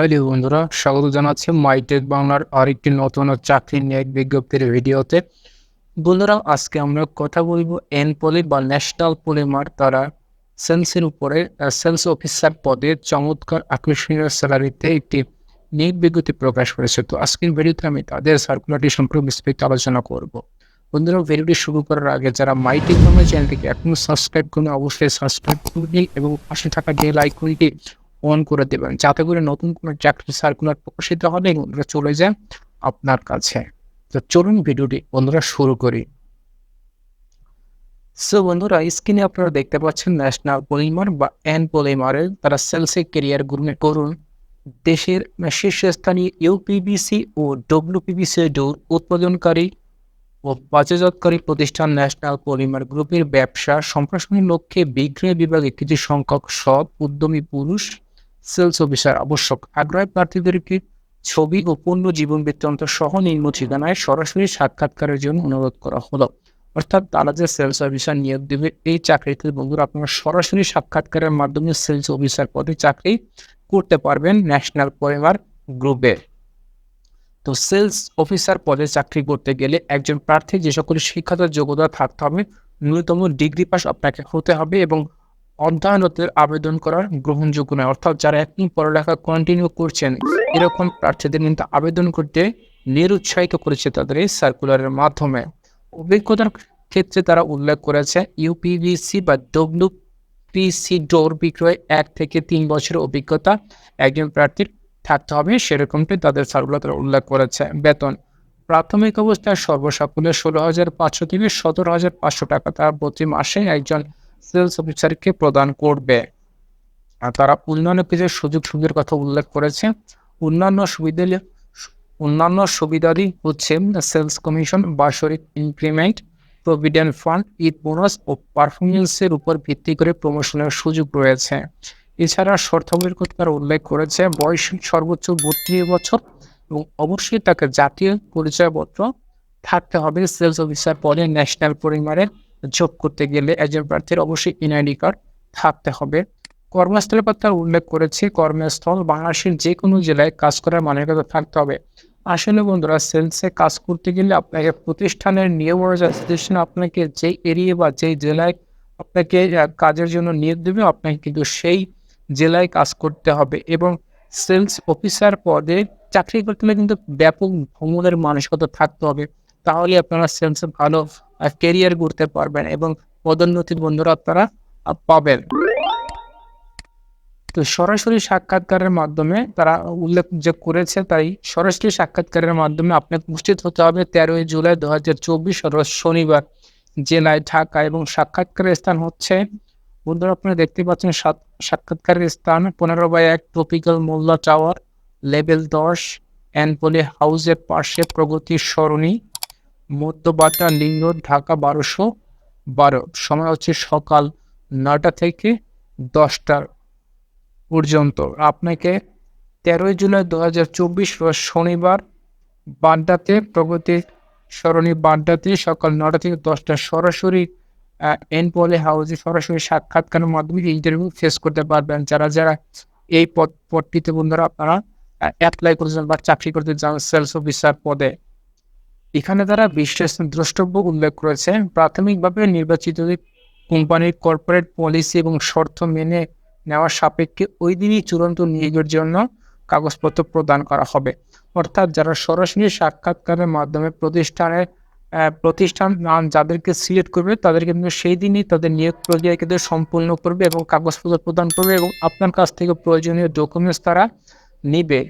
Hello বন্ধুরা, স্বাগত জানাচ্ছি মাইটেক বাংলার আরেকটি নতুন চাকরি নিয়োগ বিজ্ঞপ্তির ভিডিওতে। বন্ধুরা, আজকে আমরা কথা বলব এন পলি বা ন্যাশনাল পলিমার তারা সেলসের উপরে সেলস অফিসার পদে চমৎকার আকর্ষণীয় স্যালারিতে একটি নিয়োগ বিজ্ঞপ্তি প্রকাশ করেছে। তো আজকের ভিডিওতে আমি তাদের সার্কুলারটি সম্পর্কে বিস্তারিত আলোচনা করব। বন্ধুরা, ভিডিওটি শুরু করার আগে যারা মাইটেক বাংলা চ্যানেলটিকে এখনও সাবস্ক্রাইব করুন অবশ্যই সাবস্ক্রাইব করুন এবং পাশে থাকা বেল আইকনটি অন করে দেবেন। যাতে করে নতুন কোনো চাকরি সার্কুলার প্রকাশিত হলে বন্ধুরা চলে যায় আপনার কাছে। তো চলুন ভিডিওটি বন্ধুরা শুরু করি। সো বন্ধুরা স্ক্রিনে আপনারা দেখতে পাচ্ছেন ন্যাশনাল পলিমার বা এন পলিমারের তারা সেলসে কেরিয়ার গ্রুমে করুন। দেশের শীর্ষস্থানীয় ইউপিবিসি ও ডব্লিউপিবিসি ডোর উৎপাদনকারী ও বাজারজাতকারী প্রতিষ্ঠান ন্যাশনাল পলিমার গ্রুপের ব্যবসা, সম্প্রসারণের লক্ষ্যে বিক্রয় বিভাগে কিছু সংখ্যক সৎ, উদ্যমী পুরুষ সেলস অফিসার আবশ্যক। আগ্রহী প্রার্থীদেরকে ছবি ও পূর্ণ জীবন বৃত্তান্ত সহ নিম্ন ঠিকানায় সরাসরি সাক্ষাৎকারের জন্য অনুরোধ করা হলো। অর্থাৎ তারা যে সেলস অফিসার নিয়োগ দেবে, এই চাকরিতে বন্ধুরা আপনারা সরাসরি সাক্ষাৎকারের মাধ্যমে সেলস অফিসার পদে চাকরি করতে পারবেন ন্যাশনাল পরিবার গ্রুপে। তো সেলস অফিসার পদে চাকরি করতে গেলে একজন প্রার্থী যে সকল শিক্ষাগত যোগ্যতা থাকতে হবে, ন্যূনতম ডিগ্রি পাস আপনাকে হতে হবে এবং অধ্যয়নতের আবেদন করার গ্রহণযোগ্য নয়। অর্থাৎ যারা এখন পড়ালেখা কন্টিনিউ করছেন, এরকম প্রার্থীদের কিন্তু আবেদন করতে নিরুৎসাহিত করেছে তাদের এই সার্কুলারের মাধ্যমে। অভিজ্ঞতার ক্ষেত্রে তারা উল্লেখ করেছে ইউপিভিসি বা ডব্লিউ পিসি ডোর বিক্রয় এক থেকে তিন বছরের অভিজ্ঞতা একজন প্রার্থীর থাকতে হবে, সেরকমটি তাদের সার্কুলার তারা উল্লেখ করেছে। বেতন, প্রাথমিক অবস্থায় সর্বসাকুল্যে ষোলো হাজার পাঁচশো থেকে সতেরো হাজার পাঁচশো টাকা। তারা প্রতি মাসে একজন সেলস অফিসারকে প্রদান করবে। তারা উন্নয়ন পেজের সুযোগ সুবিধার কথা উল্লেখ করেছে। অন্যান্য সুবিধা অন্যান্য সুবিধাদি হচ্ছে সেলস কমিশন বার্ষিক increment, provident fund, Eid bonus ও পারফরমেন্সের উপর ভিত্তি করে প্রমোশনের সুযোগ রয়েছে। এছাড়া শর্তাবলীর কথা তারা উল্লেখ করেছে, বয়স সর্বোচ্চ বত্রিশ বছর এবং অবশ্যই তাকে জাতীয় পরিচয়পত্র থাকতে হবে। সেলস অফিসার পদে ন্যাশনাল পরিমাণের যোগ করতে গেলে একজন প্রার্থীর অবশ্যই এনআইডি কার্ড থাকতে হবে। কর্মস্থলের কথা উল্লেখ করেছে, কর্মস্থল বাংলাদেশের যে কোনো জেলায় কাজ করার মানসিকতা থাকতে হবে। আসলে বন্ধুরা সেলসে কাজ করতে গেলে আপনাকে প্রতিষ্ঠানের নিয়ম অনুযায়ী আপনাকে যে এরিয়া বা যেই জেলায় আপনাকে কাজের জন্য নিয়োগ দেবে, আপনাকে কিন্তু সেই জেলায় কাজ করতে হবে এবং সেলস অফিসার পদে চাকরি করতে কিন্তু ব্যাপক ভ্রমণের মানসিকতা থাকতে হবে। তাহলে আপনারা সেলসে ভালো কেরিয়ার করতে পারবেন এবং পদোন্নতির বন্ধুরা আপনারা পাবেন। তো সরাসরি সাক্ষাৎকারের মাধ্যমে তারা উল্লেখ যে করেছে, তাই সরাসরি সাক্ষাৎকারের মাধ্যমে আপনাকে উপস্থিত হতে হবে তেরোই জুলাই দু হাজার চব্বিশ শনিবার, জেলায় ঢাকা এবং সাক্ষাৎকারের স্থান হচ্ছে, বন্ধুরা আপনারা দেখতে পাচ্ছেন সাক্ষাৎকারের স্থান পনেরো বাই এক ট্রপিক্যাল মোল্লা টাওয়ার, লেভেল দশ, অ্যানপলি হাউসের পাশে প্রগতির সরণি। মধ্যবাটা লিঙ্গ ঢাকা বারোশো বারো। সময় হচ্ছে সকাল নটা থেকে দশটার পর্যন্ত। আপনাকে তেরোই জুলাই দু হাজার চব্বিশ শনিবার বাড্ডাতে, প্রগতি সরণি বাড্ডাতে সকাল নটা থেকে দশটা সরাসরি এন পলে হাউসে সরাসরি সাক্ষাৎকারের মাধ্যমে ইন্টারভিউ ফেস করতে পারবেন। যারা যারা এই পদ পদটিতে বন্ধুরা আপনারা অ্যাপ্লাই করেছেন বা চাকরি করতে চান সেলস অফিসার পদে। এখানে তারা বিশেষ দ্রষ্টব্য উল্লেখ করেছে প্রাথমিকভাবে নির্বাচিত কোম্পানির কর্পোরেট পলিসি এবং শর্ত মেনে নেওয়ার সাপেক্ষে ওই দিনই চূড়ান্ত নিয়োগের জন্য কাগজপত্র প্রদান করা হবে। অর্থাৎ যারা সরাসরি সাক্ষাৎকারের মাধ্যমে প্রতিষ্ঠানের প্রতিষ্ঠান নাম যাদেরকে সিলেক্ট করবে, তাদের কিন্তু সেই দিনই তাদের নিয়োগ প্রক্রিয়া কিন্তু সম্পূর্ণ করবে এবং কাগজপত্র প্রদান করবে এবং আপনার কাছ থেকে প্রয়োজনীয় ডকুমেন্টস তারা নিবে।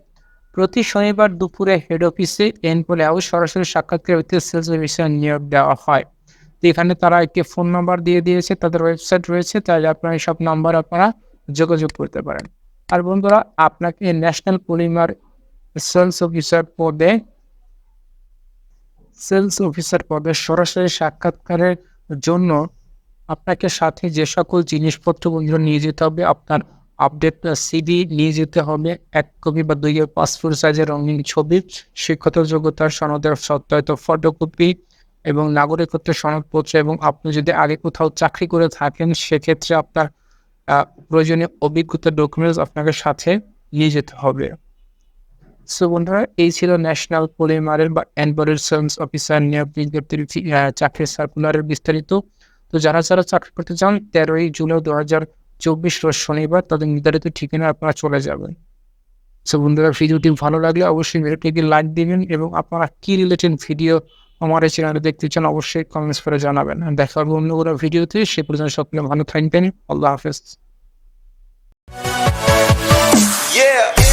প্রতি শনিবার দুপুরে হেড অফিসে এন পলে হাউস সরাসরি সাক্ষাৎকার সেলস অফিসার নিয়োগ দেওয়া হয়। তো এখানে তারা একটি ফোন নাম্বার দিয়ে দিয়েছে, তাদের ওয়েবসাইট রয়েছে তাই আপনারা সব নাম্বার আপনারা যোগাযোগ করতে পারেন। আর বন্ধুরা, আপনাকে ন্যাশনাল পলিমার সেলস অফিসার পদে সেলস অফিসার পদে সরাসরি সাক্ষাৎকারের জন্য আপনাকে সাথে যে সকল জিনিসপত্র বন্ধুরা নিয়ে যেতে হবে, আপনার আপডেট সিডি নিয়ে যেতে হবে। এক কপি বা দুই পাসপোর্ট সাইজের রঙিন ছবি, শিক্ষত যোগ্যতার সনদের সত্যায়িত ফটোকপি এবং নাগরিকত্বের সনদপত্র এবং আপনি যদি আগে কোথাও চাকরি করে থাকেন, সেক্ষেত্রে আপনার প্রয়োজনীয় অভিজ্ঞতা ডকুমেন্টস আপনাকে সাথে নিয়ে যেতে হবে। সো বন্ধুরা, এই ছিল ন্যাশনাল পলিমারের বা অ্যানবরের সেলস অফিসার নিয়োগ বিজ্ঞপ্তির চাকরির সার্কুলারের বিস্তারিত। তো যারা যারা চাকরি করতে চান, তেরোই জুলাই দু হাজার চব্বিশ রোজ শনিবার, তাদের নির্ধারিত ঠিকানা আপনারা চলে যাবেন। সো বন্ধুরা, ভিডিওটি ভালো লাগলে অবশ্যই ভিডিওটিকে লাইক দিবেন এবং আপনারা কি রিলেটেড ভিডিও আমার এই চ্যানেলে দেখতে চান অবশ্যই কমেন্টস করে জানাবেন। দেখা হবে অন্য কোনো ভিডিওতে, সে পর্যন্ত সকলে ভালো থাকবেন। আল্লাহ হাফেজ। Yeah.